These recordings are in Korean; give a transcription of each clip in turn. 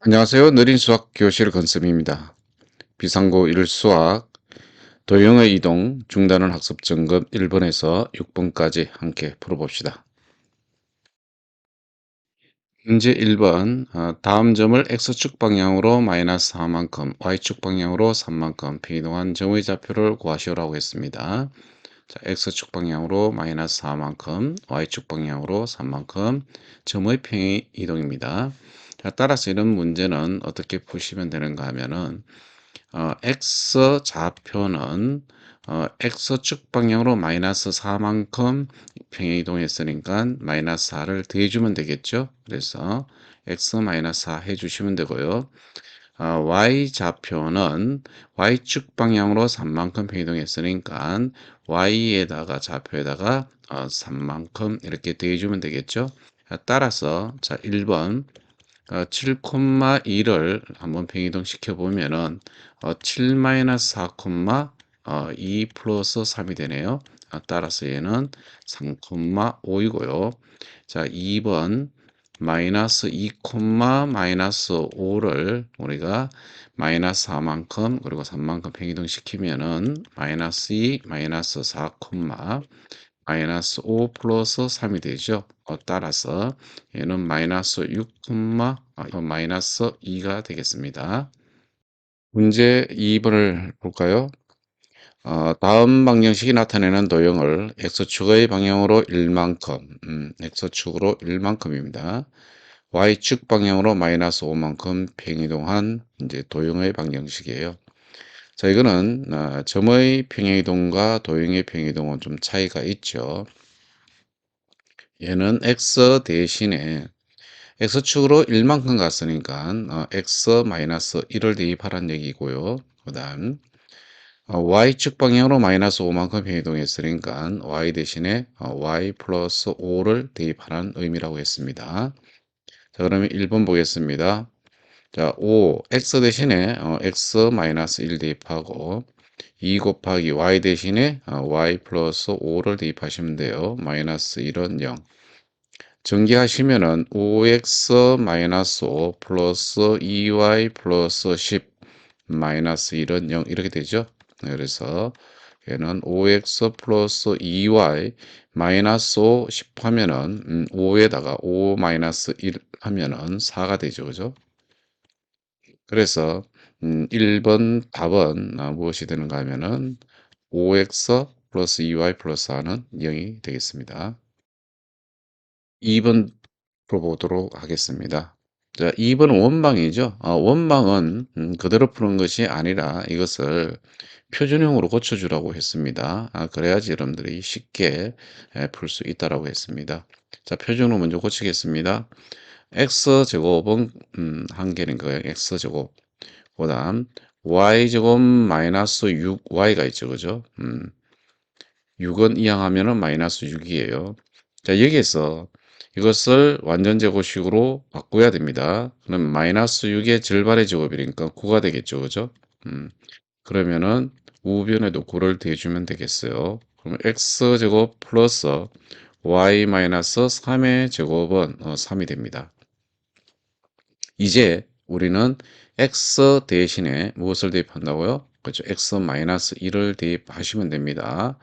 안녕하세요. 느린 수학 교실 건쌤입니다. 비상고 1 수학 도형의 이동 중단원 학습 점검 1번에서 6번까지 함께 풀어봅시다. 문제 1번 어, 다음 점을 x축 방향으로 마이너스 4만큼 y축 방향으로 3만큼 비동한 점의 좌표를 구하시오라고 했습니다. 자, x축 방향으로 마이너스 4만큼 y축 방향으로 3만큼 점의 평행 이동입니다. 자, 따라서 이런 문제는 어떻게 푸시면 되는가 하면은 어, x 좌표는 어, x축 방향으로 마이너스 4만큼 평행 이동했으니까 마이너스 4를 더해주면 되겠죠. 그래서 x 마이너스 4 해주시면 되고요. 어, y 좌표는 y축 방향으로 3만큼 평행 이동했으니까 y에다가 좌표에다가 어, 3만큼 이렇게 더해주면 되겠죠. 따라서 자 1번 어, 7,2를 한번 평이동 시켜보면은 어, 7-4, 어, 2 플러스 3이 되네요. 아, 따라서 얘는 3,5이고요. 자, 2번 마이너스 2, 마이너스 5를 우리가 마이너스 4만큼 그리고 3만큼 평이동 시키면은 마이너스 2, 마이너스 4, 마이너스 5 플러스 3이 되죠. 어, 따라서 얘는 마이너스 6, 아, 마이너스 2가 되겠습니다. 문제 2번을 볼까요? 어, 다음 방정식이 나타내는 도형을 x축의 방향으로 1만큼, 음, x축으로 1만큼입니다. y축 방향으로 마이너스 5만큼 평이동한 이제 도형의 방정식이에요. 자, 이거는 어, 점의 평행이동과 도형의 평행이동은 좀 차이가 있죠. 얘는 x 대신에 x축으로 1만큼 갔으니까 어, x 마이너스 1을 대입하라는 얘기고요. 그 다음 어, y축 방향으로 마이너스 5만큼 평이동했으니까 y 대신에 어, y 플러스 5를 대입하라는 의미라고 했습니다. 자, 그러면 1번 보겠습니다. 자, 5, x 대신에 어, x 마이너스 1 대입하고 2 곱하기 y 대신에 어, y 플러스 5를 대입하시면 돼요. 마이너스 1은 0. 전개하시면은 5x 마이너스 5 플러스 2y 플러스 10 마이너스 1은 0 이렇게 되죠. 네, 그래서 얘는 5x 플러스 2y 마이너스 5 10 하면은 음, 5에다가 5 마이너스 1 하면은 4가 되죠. 그죠? 그래서 음, 1번 답은 아, 무엇이 되는가 하면은 5x 플러스 2y 플러스 4는 0이 되겠습니다. 2번 풀어보도록 하겠습니다. 자, 2번은 원방이죠. 아, 원방은 음, 그대로 푸는 것이 아니라 이것을 표준형으로 고쳐주라고 했습니다. 아, 그래야지 여러분들이 쉽게 풀 수 있다라고 했습니다. 자, 표준으로 먼저 고치겠습니다. x제곱은 음, 한 개는 거예요. x제곱. 그 다음 y제곱 마이너스 6y가 있죠. 그죠? 음, 6은 이항하면은 마이너스 6이에요. 자, 여기에서 이것을 완전 제곱식으로 바꿔야 됩니다. 그럼 마이너스 6의 절반의 제곱이니까 9가 되겠죠. 그죠? 음, 그러면은 우변에도 9를 대주면 되겠어요. 그럼 x제곱 플러스 y 마이너스 3의 제곱은 어, 3이 됩니다. 이제 우리는 x 대신에 무엇을 대입한다고요? 그렇죠. x 마이너스 1을 대입하시면 됩니다.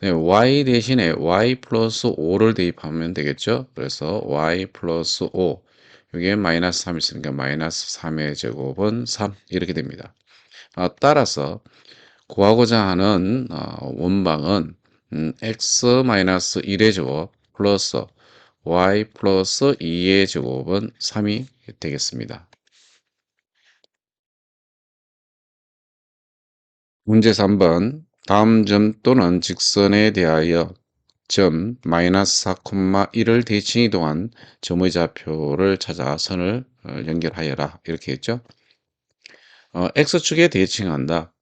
네, y 대신에 y 플러스 5를 대입하면 되겠죠. 그래서 y 플러스 5 이게 마이너스 3 있으니까 마이너스 3의 제곱은 3 이렇게 됩니다. 아, 따라서 구하고자 하는 어, 원방은 음, x 마이너스 1의 제곱 플러스 y 플러스 2의 제곱은 3이 되겠습니다. 문제 3번 다음 점 또는 직선에 대하여 점 마이너스 4,1을 대칭 이동한 점의 좌표를 찾아 선을 어, 연결하여라 이렇게 했죠. 어, x축에 대칭한다.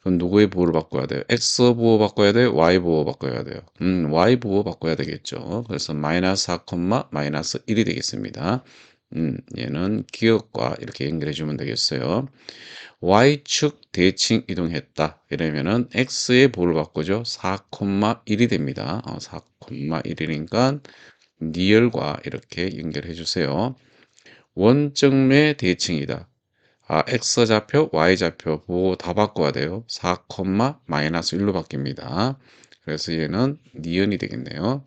그럼 누구의 부호를 바꿔야 돼요? x 부호 바꿔야 돼요? y 부호 바꿔야 돼요? 음, y 부호 바꿔야 되겠죠. 그래서 마이너스 4, 마이너스 1이 되겠습니다. 음, 얘는 기억과 이렇게 연결해 주면 되겠어요. y축 대칭 이동했다. 이러면은 x의 부호를 바꾸죠. 4,1이 됩니다. 어, 4,1이니까 니얼과 이렇게 연결해 주세요. 원점의 대칭이다. 아, x좌표, y좌표 보고 다 바꿔야 돼요. 4, 마이너스 1로 바뀝니다. 그래서 얘는 니은이 되겠네요.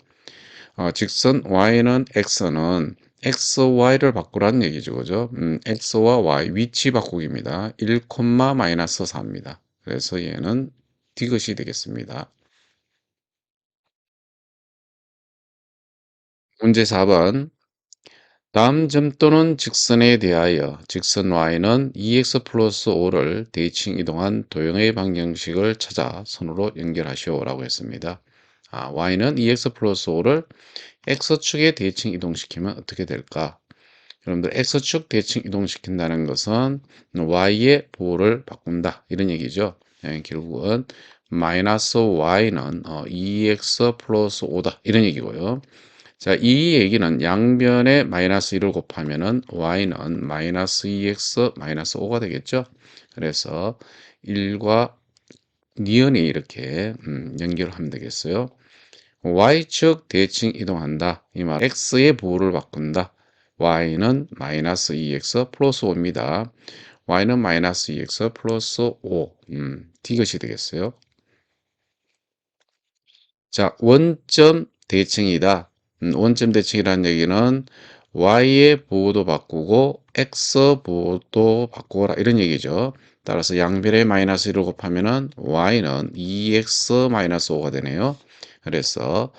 어, 직선 y는 x는 x, y를 바꾸라는 얘기죠. 그죠? 음, x와 y 위치 바꾸기입니다. 1, 마이너스 4입니다. 그래서 얘는 디귿이 되겠습니다. 문제 4번 다음 점 또는 직선에 대하여 직선 y는 2x 플러스 5를 대칭 이동한 도형의 방정식을 찾아 선으로 연결하시오 라고 했습니다. 아, y는 2x 플러스 5를 x축에 대칭 이동시키면 어떻게 될까? 여러분들 x축 대칭 이동시킨다는 것은 y의 보호를 바꾼다 이런 얘기죠. 네, 결국은 마이너스 y는 2x 어, 플러스 5다 이런 얘기고요. 자, 이 얘기는 양변에 마이너스 1을 곱하면은 y는 마이너스 2x 마이너스 5가 되겠죠. 그래서 1과 니은이 이렇게 음, 연결하면 되겠어요. Y축 대칭 이동한다. 이 말 x의 보호를 바꾼다. y는 마이너스 2x 플러스 5입니다. y는 마이너스 2x 플러스 5. 음, 디귿이 되겠어요. 자, 원점 대칭이다. 음, 원점 대칭이라는 얘기는 y의 보호도 바꾸고 x 보호도 바꾸라 이런 얘기죠. 따라서 양변에 마이너스 1을 곱하면 은 y는 2x 마이너스 5가 되네요. 그래서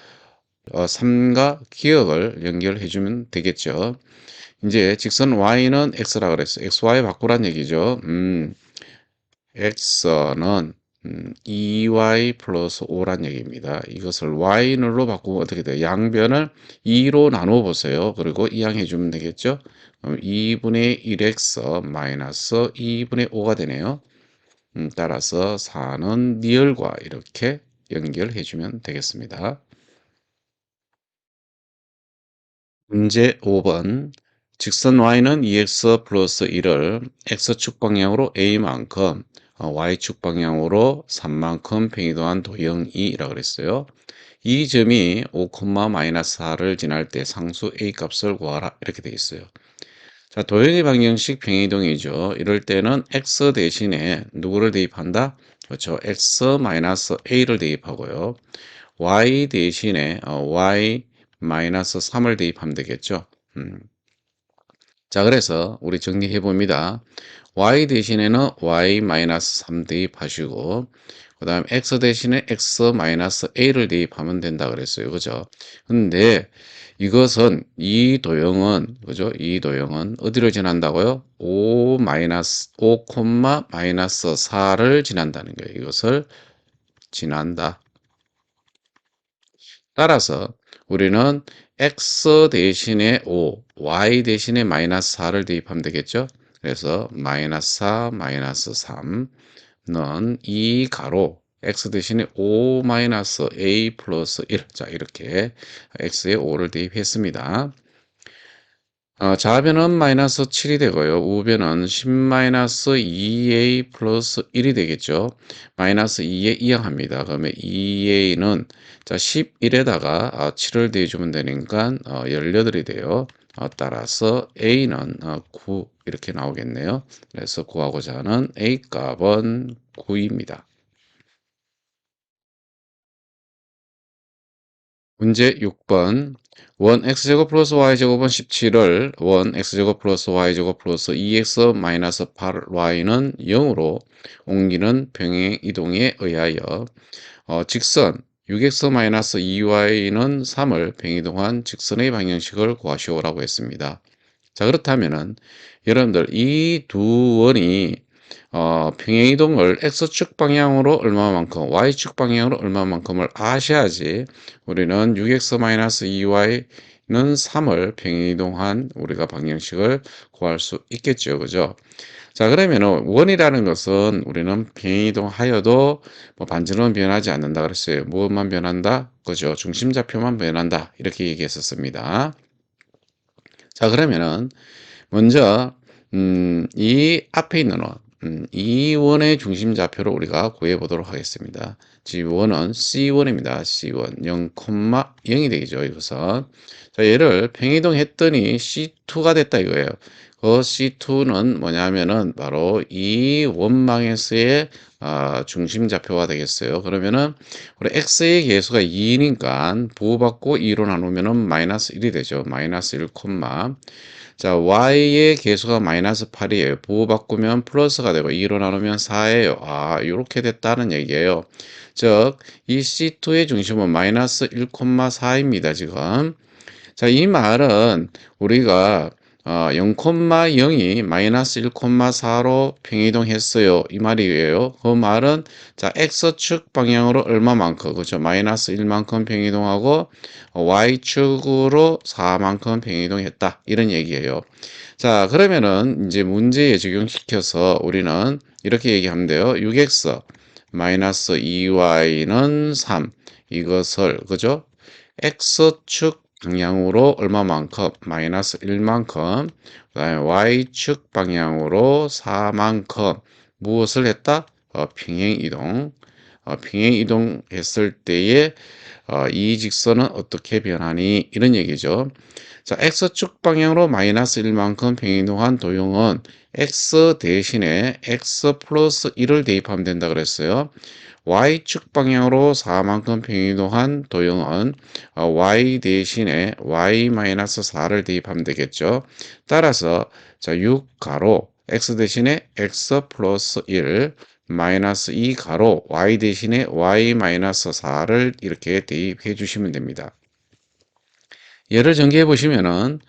어, 3과 기억을 연결해 주면 되겠죠. 이제 직선 y는 x라 그랬어요. xy 바꾸란 얘기죠. 음, x는 음, 2y 플러스 5란 얘기입니다. 이것을 y로 바꾸면 어떻게 돼요? 양변을 2로 나누어 보세요. 그리고 이항해 주면 되겠죠? 2분의 1x 마이너스 2분의 5가 되네요. 음, 따라서 4는 니을과 이렇게 연결해 주면 되겠습니다. 문제 5번 직선 y는 2x 플러스 1을 x축 방향으로 a만큼 어, y축 방향으로 3만큼 평이동한 도형이라고 그랬어요. 이 점이 5, 4를 지날 때 상수 a 값을 구하라 이렇게 되어 있어요. 자, 도형의 방정식 평이동이죠. 이럴 때는 x 대신에 누구를 대입한다? 그렇죠. x-a를 대입하고요. y 대신에 어, y-3을 대입하면 되겠죠. 음. 자, 그래서 우리 정리해 봅니다. y 대신에는 y-3 대입하시고 그 다음 x 대신에 x-a를 대입하면 된다 그랬어요. 그죠? 근데 이것은 이 도형은 그죠? 이 도형은 어디를 지난다고요? 5 마이너스 5 마이너스 4를 지난다는 거예요. 이것을 지난다. 따라서 우리는 x 대신에 5, y 대신에 마이너스 4를 대입하면 되겠죠? 그래서 마이너스 4, 마이너스 3 는이 가로 x 대신에 5 마이너스 a 플러스 1. 자, 이렇게 x에 5를 대입했습니다. 어, 좌변은 마이너스 7이 되고요. 우변은 10 마이너스 2a 플러스 1이 되겠죠. 마이너스 2에 이항합니다. 그러면 2a는 자 11에다가 7을 대주면 되니까 어, 18이 돼요. 어, 따라서 a는 어, 9 이렇게 나오겠네요. 그래서 구하고자 하는 a 값은 9입니다. 문제 6번 원 x제곱 플러스 y제곱은 17을 원 x제곱 플러스 y제곱 플러스 2x 마이너스 8y는 0으로 옮기는 병행 이동에 의하여 어, 직선 6x 마이너스 2y는 3을 병이동한 직선의 방정식을 구하시오라고 했습니다. 자 그렇다면은 여러분들 이 두 원이 어, 평행이동을 x축 방향으로 얼마만큼 y축 방향으로 얼마만큼을 아셔야지 우리는 6x-2y 는 3을 평행이동한 우리가 방정식을 구할 수 있겠죠. 그죠? 자 그러면 원이라는 것은 우리는 평행이동하여도 뭐 반지름은 변하지 않는다 그랬어요. 무엇만 변한다? 그죠? 중심좌표만 변한다. 이렇게 얘기했었습니다. 자 그러면은 먼저 음, 이 앞에 있는 원 음, 이 원의 중심 좌표를 우리가 구해 보도록 하겠습니다. G1은 C1입니다. C1 0,0이 되겠죠. 이것은 자 얘를 평이동 했더니 C2가 됐다 이거예요. 그 C2는 뭐냐면은 바로 이 원망에서의 아, 중심 좌표가 되겠어요. 그러면은 우리 x의 계수가 2니까 부호받고 2로 나누면은 마이너스 1이 되죠. 마이너스 1, 자 y의 계수가 마이너스 8이에요. 부호 바꾸면 플러스가 되고 2로 나누면 4예요. 아 이렇게 됐다는 얘기예요. 즉 이 C2의 중심은 마이너스 1,4입니다. 지금 자 이 말은 우리가 어, 0,0이 마이너스 1,4로 평이동했어요. 이 말이에요. 그 말은 자 x축 방향으로 얼마만큼 그죠? 마이너스 1만큼 평이동하고 y축으로 4만큼 평이동했다. 이런 얘기예요. 자 그러면은 이제 문제에 적용시켜서 우리는 이렇게 얘기하면 돼요. 6x 마이너스 2y는 3 이것을 그죠? x축 방향으로 얼마만큼? 마이너스 1만큼. 그 다음에 y축 방향으로 4만큼. 무엇을 했다? 어, 평행 이동 어, 평행 이동했을 때에 어, 이 직선은 어떻게 변하니 이런 얘기죠. 자 x축 방향으로 마이너스 1만큼 평행 이동한 도형은 x 대신에 x 플러스 1을 대입하면 된다 그랬어요. y축 방향으로 4만큼 평이동한 도형은 어, y 대신에 y-4를 대입하면 되겠죠. 따라서 자 6 가로 x 대신에 x 플러스 1 마이너스 2 가로 y 대신에 y-4를 이렇게 대입해 주시면 됩니다. 얘를 전개해 보시면은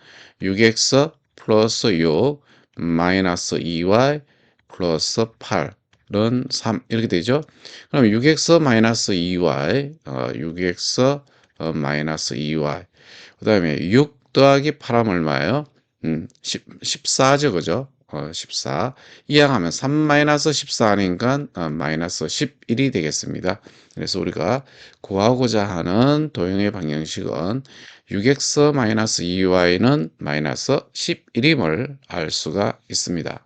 6x 플러스 6 마이너스 2y 플러스 8는 3 이렇게 되죠. 그럼 6x 마이너스 2y 어, 6x 어, 마이너스 2y 그 다음에 6 더하기 8하면 얼마예요? 음, 10, 14죠 그죠? 어, 14 이항하면 3 마이너스 14니까 어, 마이너스 11이 되겠습니다. 그래서 우리가 구하고자 하는 도형의 방정식은 6x 마이너스 2y는 마이너스 11임을 알 수가 있습니다.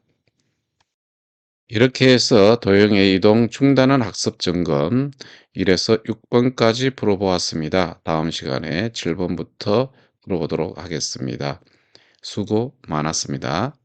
이렇게 해서 도형의 이동 중단은 학습 점검 1에서 6번까지 풀어보았습니다. 다음 시간에 7번부터 풀어보도록 하겠습니다. 수고 많았습니다.